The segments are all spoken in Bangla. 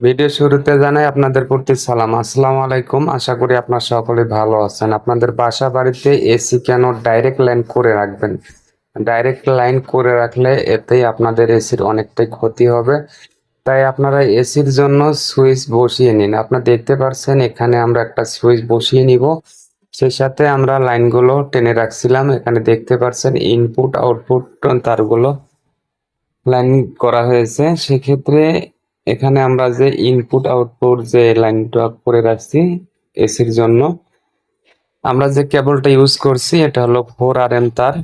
ভিডিও শুরুতে জানাই আপনাদের প্রতি সালাম। আসসালামু আলাইকুম। আশা করি আপনার সকলে ভালো আছেন। আপনাদের বাসা বাড়িতে এসি কেন ডাইরেক্ট লাইন করে রাখবেন? ডাইরেক্ট লাইন করে রাখলে এতেই আপনাদের এসির অনেকটাই ক্ষতি হবে। তাই আপনারা এসির জন্য সুইচ বসিয়ে নিন। আপনারা দেখতে পাচ্ছেন এখানে আমরা একটা সুইচ বসিয়ে নিব। সেই সাথে আমরা লাইনগুলো টেনে রাখছিলাম। এখানে দেখতে পাচ্ছেন ইনপুট আউটপুট তারগুলো লাইন করা হয়েছে। সেক্ষেত্রে এখানে আমরা যে ইনপুট আউটপুট যে লাইনটা করে রাখছি এসির জন্য, আমরা যে কেবলটা ইউজ করছি, এটা হলো ফোর আর এম তার।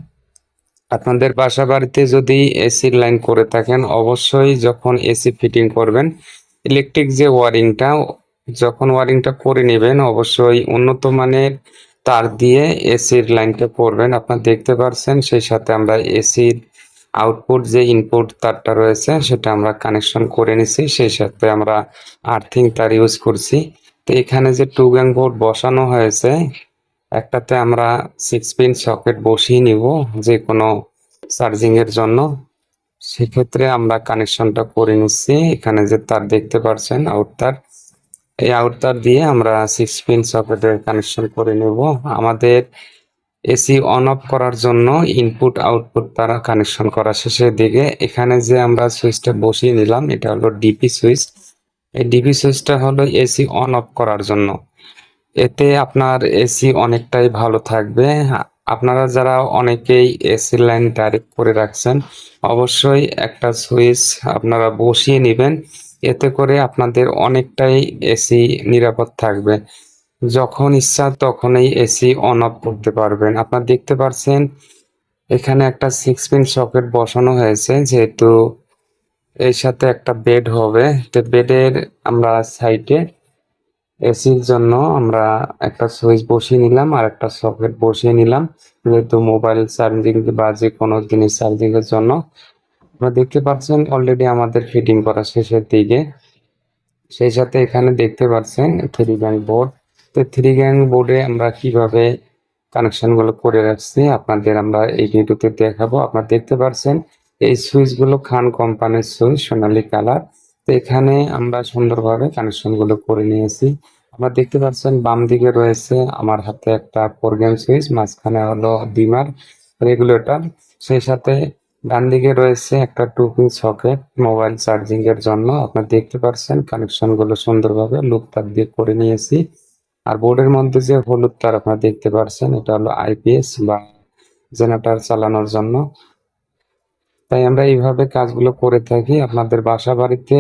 আপনাদের বাসা বাড়িতে যদি এসির লাইন করে থাকেন, অবশ্যই যখন এসি ফিটিং করবেন ইলেকট্রিক যে ওয়ারিংটা যখন ওয়ারিংটা করে নেবেন, অবশ্যই উন্নত মানের তার দিয়ে এসির লাইনটা করবেন। আপনারা দেখতে পারছেন, সেই সাথে আমরা এসির আউটপুট যে ইনপুট তারটা রয়েছে, সেটা আমরা কানেকশন করে নিছি। সেই সাথে আমরা আর্থিং তার ইউজ করছি। তো এখানে যে টু গ্যাং বোর্ড বসানো হয়েছে, একটাতে আমরা সিক্স পিন সকেট বসিয়ে নিব যে কোনো চার্জিং এর জন্য। সেক্ষেত্রে আমরা কানেকশনটা করে নিচ্ছি। এখানে যে তার দেখতে পাচ্ছেন আউট তার। এই আউট তার দিয়ে আমরা সিক্স পিন সকেটের কানেকশন করে নেব। আমাদের এসি অন অফ করার জন্য ইনপুট আউটপুট তারা কানেকশন করা শেষের দিকে। এখানে যে আমরা সুইচটা বসিয়ে নিলাম, এটা হলো ডিপি সুইচ। এই ডিপি সুইচটা হলো এসি অন অফ করার জন্য। এতে আপনার এসি অনেকটাই ভালো থাকবে। আপনারা যারা অনেকেই এসি লাইন ডাইরেক্ট করে রাখছেন, অবশ্যই একটা সুইচ আপনারা বসিয়ে নেবেন। এতে করে আপনাদের অনেকটাই এসি নিরাপদ থাকবে। যখন ইচ্ছা তখনই এসি অন অফ করতে পারবেন। আপনারা দেখতে পাচ্ছেন এখানে একটা সিক্স পিন সকেট বসানো হয়েছে, যেহেতু এর সাথে একটা বেড হবে। তো বেডের আমরা সাইডে এসির জন্য আমরা একটা সুইচ বসিয়ে নিলাম আর একটা সকেট বসিয়ে নিলাম। যেহেতু মোবাইল চার্জিং বা যে কোনো জিনিস চার্জিং এর জন্য। আপনারা দেখতে পাচ্ছেন অলরেডি আমাদের ফিটিং করা শেষের দিকে। সেই সাথে এখানে দেখতে পাচ্ছেন থ্রি গ্যাং বোর্ড তো থ্রি গ্যাং বোর্ডে আমরা কীভাবে কানেকশনগুলো করে রাখছি, আপনাদের আমরা এই ভিডিওতে দেখাবো। আপনারা দেখতে পারছেন, এই সুইচগুলো খান কোম্পানির সুইচ সোনালি কালার তো এখানে আমরা সুন্দরভাবে কানেকশনগুলো করে নিয়েছি। আপনারা দেখতে পাচ্ছেন বাম দিকে রয়েছে আমার হাতে একটা গ্যাং সুইচ মাঝখানে হলো ডিমার রেগুলেটর সেই সাথে ডান দিকে রয়েছে একটা two pin socket mobile charging এর জন্য। আপনারা দেখতে পাচ্ছেন কানেকশনগুলো সুন্দরভাবে লুপ তার দিয়ে করে নিয়েছি। আর বোর্ডের মধ্যে যে হলুদ তার আপনারা দেখতে পাচ্ছেন এটা হলো আইপিএস বা জেনারেটর চালানোর জন্য। তাই আমরা এইভাবে কাজগুলো করে থাকি। আপনাদের বাসা বাড়িতে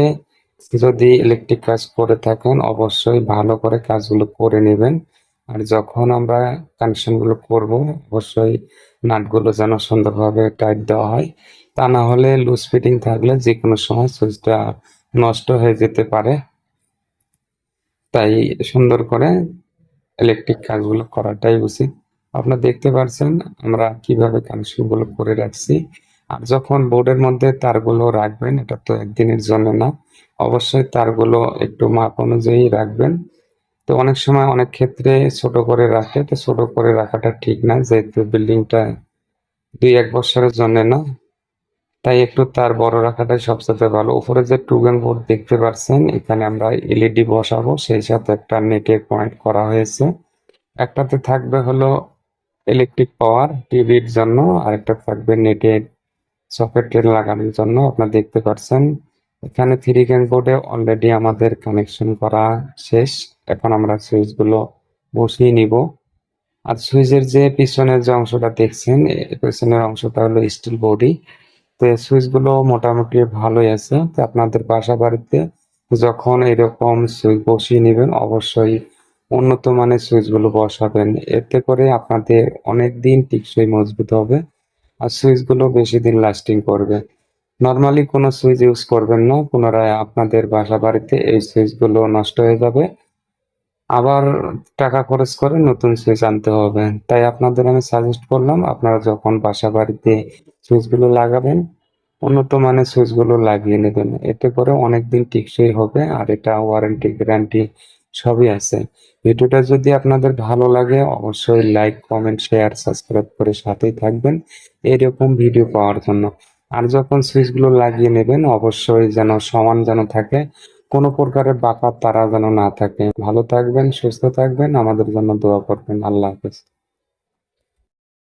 যদি ইলেকট্রিক কাজ করে থাকেন, অবশ্যই ভালো করে কাজগুলো করে নেবেন। আর যখন আমরা কানেকশনগুলো করব, অবশ্যই নাটগুলো যেন সুন্দরভাবে টাইট দেওয়া হয়। তা না হলে লুজ ফিটিং থাকলে যে কোনো সময় সুইচটা নষ্ট হয়ে যেতে পারে। তাই সুন্দর করে ইলেকট্রিক কাজগুলো করাটাই উচিত। আপনারা দেখতে পাচ্ছেন আমরা কীভাবে কানেকশনগুলো করে রাখছি। আর যখন বোর্ডের মধ্যে তারগুলো রাখবেন, এটা তো একদিনের জন্য না, অবশ্যই তারগুলো একটু মাপ অনুযায়ী রাখবেন। তো অনেক সময় অনেক ক্ষেত্রে ছোট করে রাখে, তো ছোট করে রাখাটা ঠিক না, যেহেতু বিল্ডিংটা দুই এক বছরের জন্য না তাই একটু তার বড় রাখাটাই সবচেয়ে ভালো। উপরে যে টুগেন বোর্ড দেখতে পাচ্ছেন, এখানে আমরা এলইডি বসাবো। সেই সাথে একটা নেটের পয়েন্ট করা হয়েছে। একটাতে থাকবে হলো ইলেকট্রিক পাওয়ার টিভির জন্য আর একটা থাকবে নেটের সকেটের লাগানোর জন্য। আপনারা দেখতে পাচ্ছেন, এখানে থ্রি গ্যাং বোর্ডে অলরেডি আমাদের কানেকশন করা শেষ। এখন আমরা সুইচগুলো বসিয়ে নিব। আর সুইচের যে পিছনের যে অংশটা দেখছেন পিছনের অংশটা হলো স্টিল বডি তো এই সুইচগুলো মোটামুটি ভালোই আছে। তো আপনাদের বাসা বাড়িতে যখন এরকম সুইচ বসিয়ে নেবেন, অবশ্যই উন্নত মানের সুইচগুলো বসাবেন। এতে করে আপনাদের অনেক দিন টিকসই মজবুত হবে আর সুইচগুলো বেশি দিন লাস্টিং করবে। নর্মালি কোনো সুইচ ইউজ করবেন না, পুনরায় আপনাদের বাসা বাড়িতে এই সুইচগুলো নষ্ট হয়ে যাবে। আবার টাকা খরচ করে নতুন সুইচ আনতে হবে। তাই আপনাদের আমি সাজেস্ট করলাম, আপনারা যখন বাসা বাড়িতে সুইচগুলো লাগাবেন, উন্নত মানের সুইচগুলো লাগিয়ে নেবেন। এতে করে অনেকদিন টিকসই হবে আর এটা ওয়ারেন্টি গ্যারান্টি সবই আছে। ভিডিওটা যদি আপনাদের ভালো লাগে, অবশ্যই লাইক কমেন্ট শেয়ার সাবস্ক্রাইব করে সাথেই থাকবেন এরকম ভিডিও পাওয়ার জন্য। আর যখন সুইচগুলো লাগিয়ে নেবেন, অবশ্যই যেন সমান যেন থাকে, কোনো প্রকারের বাঁকা তারা যেন না থাকে। ভালো থাকবেন, সুস্থ থাকবেন, আমাদের জন্য দোয়া করবেন। আল্লাহ হাফেজ।